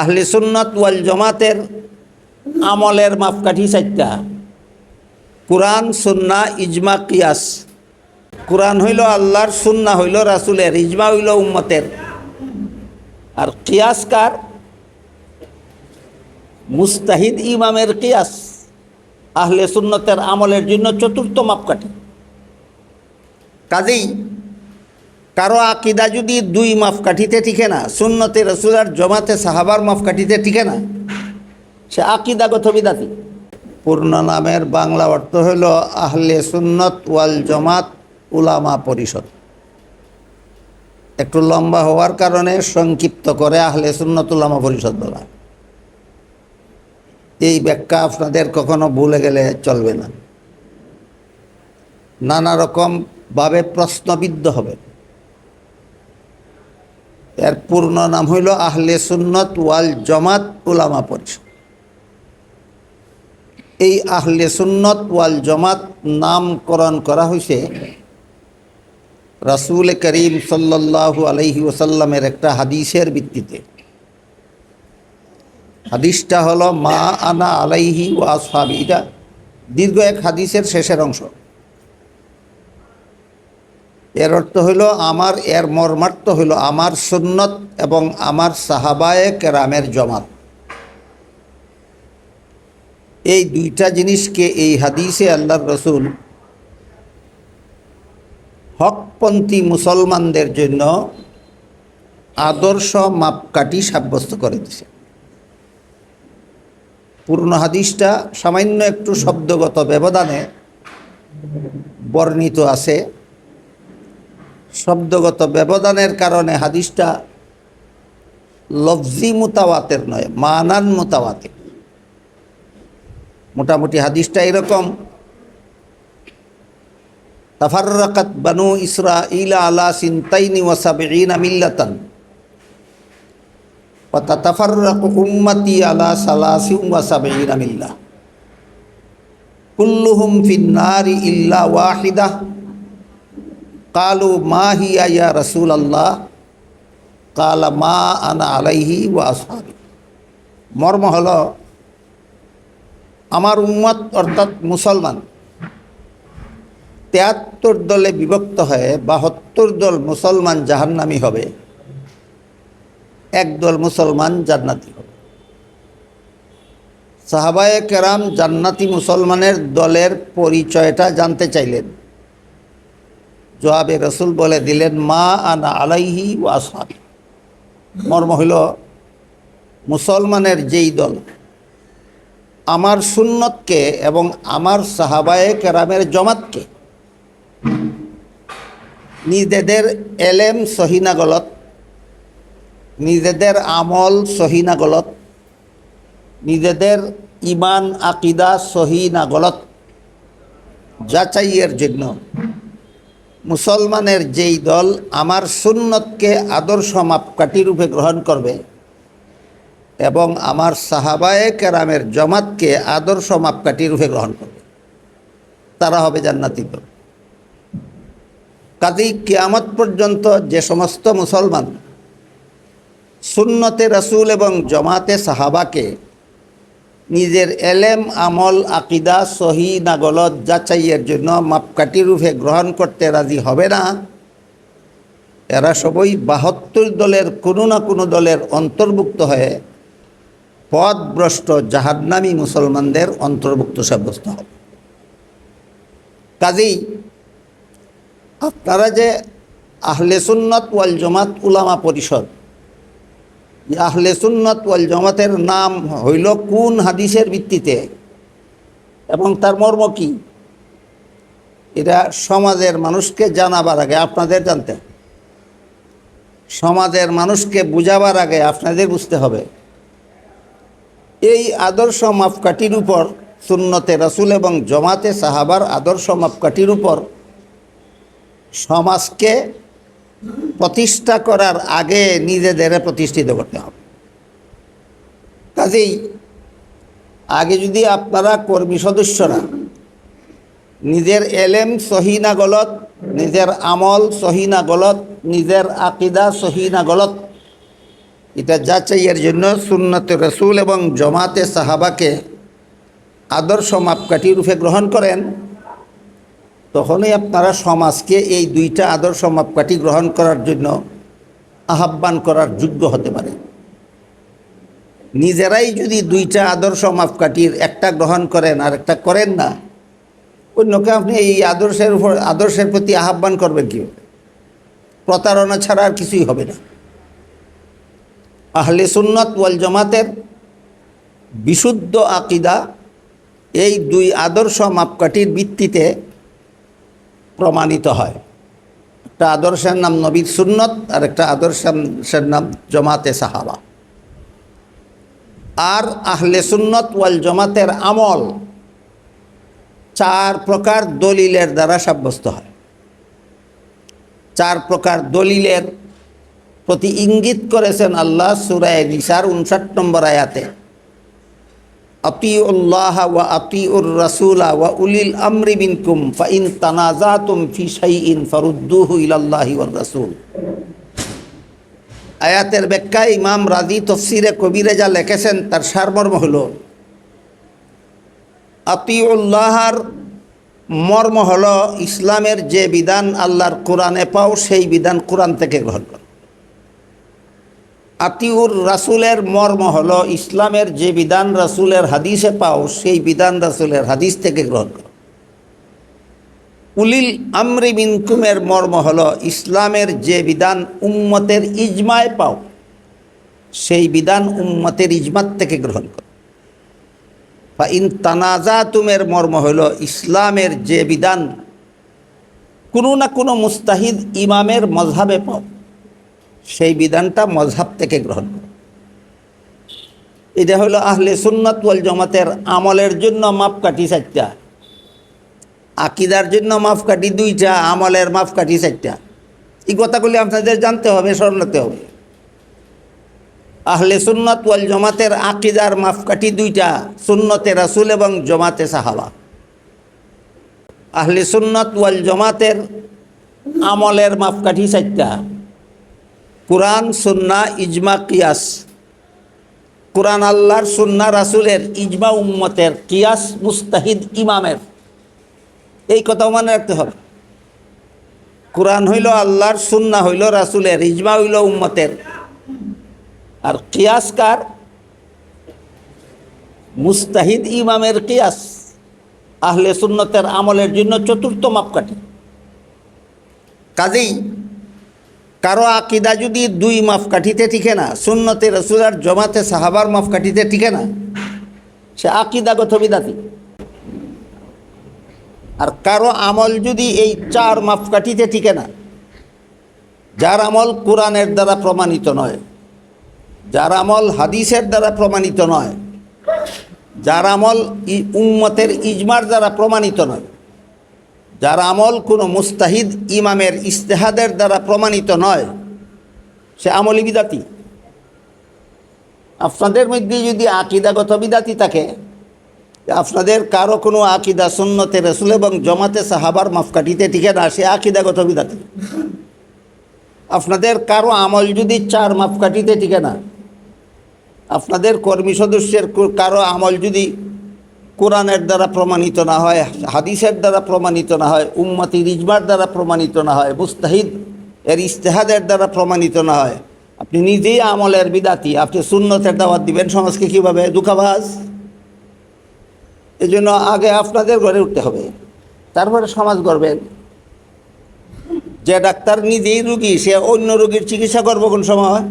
আহলে সুন্নত ওয়াল জমাতের আমলের মাপকাঠি চারটা। কোরআন, সুন্না, ইজমা, কিয়াস। কোরআন হইল আল্লাহর, সুন্না হইল রাসুলের, ইজমা হইল উম্মতের। আর কিয়াস কার? মুস্তাহিদ ইমামের কিয়াস। আহলে সুন্নতের আমলের জন্য চতুর্থ মাপকাঠি। কাজেই কারও আকিদা যদি দুই মাপকাঠিতে টিকে না, সুন্নতে রসুলার জমাতে সাহাবার মাপকাঠিতে টিকে না, সে আকিদাগত বিদাতি। পূর্ণ নামের বাংলা অর্থ হইল আহলে সুন্নত ওয়াল জমাত উলামা পরিষদ। একটু লম্বা হওয়ার কারণে সংক্ষিপ্ত করে আহলে সুন্নত উলামা পরিষদ বলা। এই ব্যাখ্যা আপনাদের কখনো ভুলে গেলে চলবে না। নানা রকম ভাবে প্রশ্নবিদ্ধ হবে। এর পূর্ণ নাম হইল আহলে সুন্নত ওয়াল জমাত উলামা পরিষদ। এই আহলে সুন্নত ওয়াল জমাত নামকরণ করা হয়েছে রাসুল করিম সাল্লাল্লাহু আলাইহি ওসাল্লামের একটা হাদিসের ভিত্তিতে। হাদিসটা হলো মা আনা আলাইহি ও আসহাবি। এটা দীর্ঘ এক হাদিসের শেষের অংশ। এর অর্থ হইল, আমার, এর মর্মার্থ হইল আমার সুন্নত এবং আমার সাহাবায়ে কেরামের জমাত। এই দুইটা জিনিসকে এই হাদিসে আল্লাহর রসুল হকপন্থী মুসলমানদের জন্য আদর্শ মাপকাঠি সাব্যস্ত করে দিছে পূর্ণ হাদিসটা সামান্য একটু শব্দগত ব্যবধানে বর্ণিত আছে। শব্দগত ব্যবধানের কারণে হাদিসটা লফজি মোতাওয়াতের নয় মানান মোতাওয়াতের মোটামুটি হাদিসটা এরকম তাফাররাকাত বানু ইসরা ইলা আলা সিনতাইনি ওয়াসাবিনা মিল্লাতান وتتفرق أمتي على ثلاث وسبعين ملة كلهم في النار إلا واحدة কালু মা হিয়া ইয়া রসুল আল্লাহ কালা মা আনা আলাইহি ওয়া মর্ম হল, আমার উম্মত অর্থাৎ মুসলমান তেয়াত্তর দলে বিভক্ত হয়ে বাহাত্তর দল মুসলমান জাহান্নামি হবে একদল মুসলমান জান্নাতি হবে। সাহাবায়ে কেরাম জান্নাতি মুসলমানের দলের পরিচয়টা জানতে চাইলেন। জবাবে রসুল বলে দিলেন, মা আনা আলাইহি ও আসহাবি। মর্ম হইল, মুসলমানের যেই দল, আমার সুন্নতকে এবং আমার সাহাবায়ে কেরামের জমাতকে, নিজেদের এলেম সহিনা গলত, নিজেদের আমল সহিনা গলত, নিজেদের ইমান আকিদা সহিনা গলত, যাচাইয়ের জন্য মুসলমানের যেই দল আমার সুন্নতকে আদর্শ মাপকাঠি রূপে গ্রহণ করবে এবং আমার সাহাবায়ে কেরামের জমাতকে আদর্শ মাপকাঠি রূপে গ্রহণ করবে, তারা হবে জান্নাতি দল। কাজেই কিয়ামত পর্যন্ত যে সমস্ত মুসলমান সুন্নতে রসুল এবং জমাতে সাহাবাকে নিজের এলেম, আমল, আকিদা, সহি, নাগলত যাচাইয়ের জন্য মাপকাঠি রূপে গ্রহণ করতে রাজি হবে না। এরা সবই বাহাত্তর দলের কোনো না কোনো দলের অন্তর্ভুক্ত হয়ে পথভ্রষ্ট জাহান্নামী মুসলমানদের অন্তর্ভুক্ত সাব্যস্ত হবে। কাজেই আপনারা যে আহলে সুন্নত ওয়াল জমাত উলামা পরিষদ আহলে সুন্নত ওয়াল জমাতের নাম হইল কোন হাদিসের ভিত্তিতে? এবং তার মর্ম কি? এটা সমাজের মানুষকে জানাবার আগে আপনাদের জানতে সমাজের মানুষকে বুঝাবার আগে আপনাদের বুঝতে হবে। এই আদর্শ মাপকাঠির উপর সুন্নতে রসুল এবং জমাতে সাহাবার আদর্শ মাপকাঠির উপর সমাজকে প্রতিষ্ঠা করার আগে নিজেদের প্রতিষ্ঠিত করতে হবে। কাজেই আগে যদি আপনারা কর্মী সদস্যরা নিজের এলেম সহিনা গলত, নিজের আমল সহিনা গলত, নিজের আকিদা সহিনা গলত, এটা যাচাইয়ের জন্য সুন্নত রসুল এবং জমাতে সাহাবাকে আদর্শ মাপকাঠি রূপে গ্রহণ করেন। তখনই আপনারা সমাজকে এই দুইটা আদর্শ মাপকাঠি গ্রহণ করার জন্য আহ্বান করার যোগ্য হতে পারে। নিজেরাই যদি দুইটা আদর্শ মাপকাঠির একটা গ্রহণ করেন আর একটা করেন না, অন্যকে আপনি এই আদর্শের উপর আদর্শের প্রতি আহ্বান করবেন কীভাবে? প্রতারণা ছাড়া আর কিছুই হবে না। আহলে সুন্নত ওয়াল জমাতের বিশুদ্ধ আকিদা এই দুই আদর্শ মাপকাঠির ভিত্তিতে প্রমাণিত হয়। একটা আদর্শের নাম নবীর সুন্নত, আর একটা আদর্শের নাম জমাতে সাহাবা। আর আহলে সুন্নত ওয়াল জমাতের আমল চার প্রকার দলিলের দ্বারা সাব্যস্ত হয়। চার প্রকার দলিলের প্রতি ইঙ্গিত করেছেন আল্লাহ সুরায় নিসার উনষাট নম্বর আয়াতে। আতিউল্লাহ ওয়া আতিউর রাসুলা ওয়া উলিল আমরি বিনকুম ফাইন তানাজাতুম ফি শাইইন ফারুদ্দুহু ইলাল্লাহি ওয়ার রাসূল আয়াতের ব্যাখ্যায় ইমাম রাজি তফসিরে কবিরে যা লিখেছেন তার সারমর্ম হল, আতিউল্লাহর মর্ম হল ইসলামের যে বিধান আল্লাহর কোরআনে পাও, সেই বিধান কোরআন থেকে গ্রহণ করো। আতিউর রাসুলের মর্ম হল ইসলামের যে বিধান রাসুলের হাদিসে পাও, সেই বিধান রাসুলের হাদিস থেকে গ্রহণ করো। উলিল আমরি মিনকুমের মর্ম হল ইসলামের যে বিধান উম্মতের ইজমায় পাও, সেই বিধান উম্মতের ইজমাত থেকে গ্রহণ করো। বা ইন তানাজাতুমের মর্ম হল ইসলামের যে বিধান কোনো না কোনো মুস্তাহিদ ইমামের মজহাবে পাও। সেই বিধানটা মজহাব থেকে গ্রহণ করে। এটা হলো আহলে সুন্নত ওয়াল জমাতের আমলের জন্য মাপকাঠি চারটা, আকিদার জন্য মাপকাঠি দুইটা, আমলের মাপকাঠি চারটা। এই কথাগুলি আপনাদের জানতে হবে, স্মরণতে হবে। আহলে সুন্নত ওয়াল জমাতের আকিদার মাপকাঠি দুইটা, সুন্নতে রাসুল এবং জমাতে সাহাবা। আহলে সুন্নত ওয়াল জমাতের আমলের মাপকাঠি চারটা। কোরআন, সুন্না, ইজমা, কিয়াস। কোরআন আল্লাহর, সুন্না রাসুলের, ইজমা উম্মতের, কিয়াস মুস্তাহিদ ইমামের। এই কথাও মনে রাখতে হবে। কোরআন হইল আল্লাহর, সুন্না হইল রাসুলের, ইজমা হইল উম্মতের। আর কিয়াস কার? মুস্তাহিদ ইমামের কিয়াস। আহলে সুন্নতের আমলের জন্য চতুর্থ মাপকাঠি। কাজেই কারও আকিদা যদি দুই মাপকাঠিতে টিকে না, সুন্নতে রসুলার জমাতে সাহাবার মাপকাঠিতে টিকে না, সে আকিদাগত বিদাতি। আর কারও আমল যদি এই চার মাপকাঠিতে টিকে না, যার আমল কোরআনের দ্বারা প্রমাণিত নয়, যার আমল হাদিসের দ্বারা প্রমাণিত নয়, যার আমল উম্মতের ইজমার দ্বারা প্রমাণিত নয় যার আমল কোনো মুস্তাহিদ ইমামের ইস্তেহাদের দ্বারা প্রমাণিত নয়, সে আমলি বিদাতি। আপনাদের মধ্যে যদি আকিদাগত বিদাতি থাকে আপনাদের কারও কোনো আকিদা সুন্নতে রসুল এবং জমাতে সাহাবার মাফকাঠিতে টিকে না, সে আকিদাগত বিদাতি। আপনাদের কারও আমল যদি চার মাপকাঠিতে টিকে না, আপনাদের কর্মী সদস্যের কারও আমল যদি কোরআনের দ্বারা প্রমাণিত না হয়, হাদিসের দ্বারা প্রমাণিত না হয়, উম্মতি রিজমার দ্বারা প্রমাণিত না হয়, মুস্তাহিদ এর ইস্তেহাদের দ্বারা প্রমাণিত না হয়। আপনি নিজেই আমলের বিদাতি, আপনি শূন্যতের দাওয়াত দিবেন, সমাজকে কীভাবে? দুঃখাবাস এই জন্য আগে আপনাদের গড়ে উঠতে হবে, তারপরে সমাজ গড়বেন যে ডাক্তার নিজেই রুগী, সে অন্য রোগীর চিকিৎসা করব কোন সময়?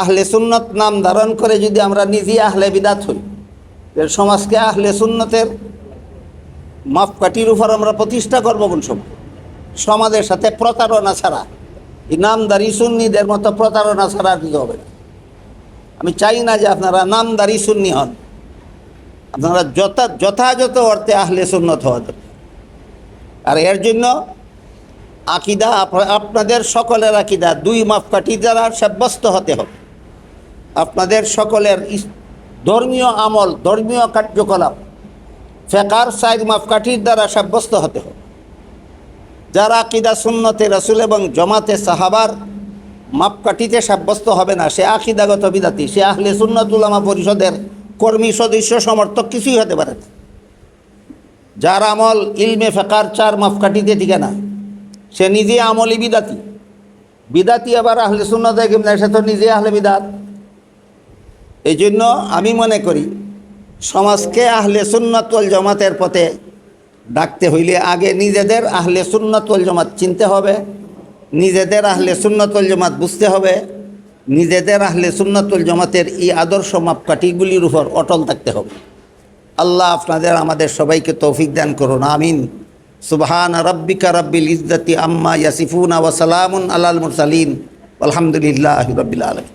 আহলে সুন্নত নাম ধারণ করে যদি আমরা নিজেই আহলে বিদাত হই। সমাজকে আহলে সুন্নতের মাপকাঠির উপর আমরা প্রতিষ্ঠা করব কোন সময়? সমাজের সাথে প্রতারণা ছাড়া। নামদারি সুন্নিদের মতো প্রতারণা ছাড়া আর কিছু হবে না। আমি চাই না যে আপনারা নামদারি সুন্নি হন। আপনারা যথা যথাযথ অর্থে আহলে সুন্নত হওয়া দরকার। আর এর জন্য আকিদা আপনাদের সকলের আকিদা দুই মাপকাঠি দ্বারা সাব্যস্ত হতে হবে। আপনাদের সকলের ধর্মীয় আমল, ধর্মীয় কার্যকলাপ, ফেকার সাইড মাপকাঠির দ্বারা সাব্যস্ত হতে হবে। যারা আকিদা সুন্নতে রসুল এবং জমাতে সাহাবার মাপকাঠিতে সাব্যস্ত হবে না, সে আকিদাগত বিদাতি, সে আহলে সুন্নতুলামা পরিষদের কর্মী, সদস্য, সমর্থক কিছুই হতে পারে। যার আমল ইলমে ফেকার চার মাপকাঠিতে টিকে না সে নিজে আমলই বিদাতি। বিদাতি আবার আহলে সুন্নত সে তো নিজে আহলে বিদাত। এই জন্য আমি মনে করি, সমাজকে আহলে সুন্নতল জমাতের পথে ডাকতে হইলে আগে নিজেদের আহলে সুন্নতল জমাত চিনতে হবে, নিজেদের আহলে সুন্নতল জমাত বুঝতে হবে, নিজেদের আহলে সুন্নতুল জমাতের এই আদর্শ মাপকাঠিগুলির উপর অটল থাকতে হবে। আল্লাহ আপনাদের, আমাদের সবাইকে তৌফিক দান করুন, আমিন। সুবহান রব্বিকা রব্বিল ইজ্জতি আম্মা ইয়াসিফুনা ওয়া সালামুন আলাল মুরসালিন। আলহামদুলিল্লাহ রব্বিল আলামিন।